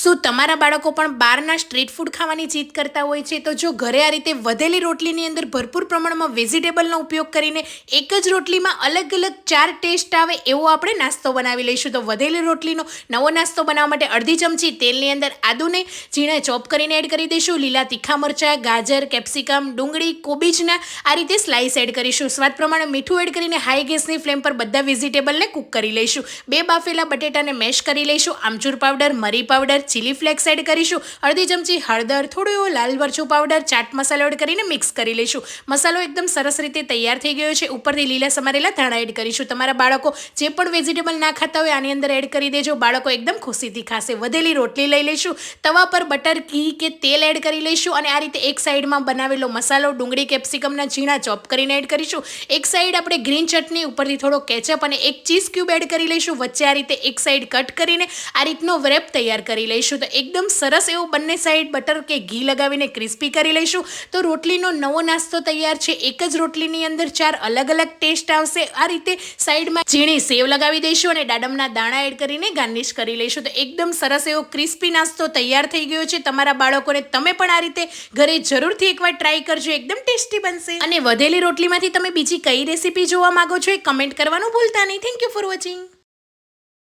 શું તમારા બાળકો પણ બહારના સ્ટ્રીટ ફૂડ ખાવાની જીદ કરતા હોય છે? તો જો ઘરે આ રીતે વધેલી રોટલીની અંદર ભરપૂર પ્રમાણમાં વેજીટેબલનો ઉપયોગ કરીને એક જ રોટલીમાં અલગ અલગ ચાર ટેસ્ટ આવે એવો આપણે નાસ્તો બનાવી લઈશું. તો વધેલી રોટલીનો નવો નાસ્તો બનાવવા માટે અડધી ચમચી તેલની અંદર આદુને ઝીણા ચોપ કરીને એડ કરી દઈશું. લીલા તીખા મરચાં, ગાજર, કેપ્સિકમ, ડુંગળી, કોબીજના આ રીતે સ્લાઇસ એડ કરીશું. સ્વાદ પ્રમાણે મીઠું એડ કરીને હાઈ ગેસની ફ્લેમ પર બધા વેજીટેબલને કૂક કરી લઈશું. બે બાફેલા બટેટાને મેશ કરી લઈશું. આમચૂર પાવડર, મરી પાવડર ચીલી ફ્લેક્સ એડ કરીશું. અડધી ચમચી હળદર, થોડું એવું લાલ મરચું પાવડર ચાટ મસાલો એડ કરીને મિક્સ કરી લઈશું મસાલો એકદમ સરસ રીતે તૈયાર થઈ ગયો છે. ઉપરથી લીલા સમારેલા ધાણા એડ કરીશું. તમારા બાળકો જે પણ વેજીટેબલ ના ખાતા હોય આની અંદર એડ કરી દેજો. બાળકો એકદમ ખુશીથી ખાશે. વધેલી રોટલી લઈ લઈશું. તવા પર બટર ઘી કે તેલ એડ કરી લઈશું અને આ રીતે એક સાઈડમાં બનાવેલો મસાલો, ડુંગળી કેપ્સિકમના ઝીણા ચોપ કરીને એડ કરીશું. એક સાઈડ આપણે ગ્રીન ચટણી, ઉપરથી થોડો કેચઅપ અને એક ચીઝ ક્યુબ એડ કરી લઈશું. વચ્ચે આ રીતે એક સાઈડ કટ કરીને આ રીતનો વ્રેપ તૈયાર કરી લઈશું તો એકદમ સરસ એવું બંને સાઈડ બટર કે ઘી લગાવીને ક્રિસ્પી કરી લઈશું. તો રોટલીનો નવો નાસ્તો તૈયાર છે. એક જ રોટલીની અંદર ચાર અલગ અલગ ટેસ્ટ આવશે. આ રીતે સાઈડમાં ઝીણી સેવ લગાવી દઈશું અને દાડમના દાણા એડ કરીને ગાર્નિશ કરી લઈશું. તો એકદમ સરસ એવો ક્રિસ્પી નાસ્તો તૈયાર થઈ ગયો છે. તમારા બાળકોને તમે પણ આ રીતે ઘરે જરૂરથી એકવાર ટ્રાય કરજો. એકદમ ટેસ્ટી બનશે. અને વધેલી રોટલીમાંથી તમે બીજી કઈ રેસીપી જોવા માંગો છો એ કમેન્ટ કરવાનું ભૂલતા નહીં. Thank you for watching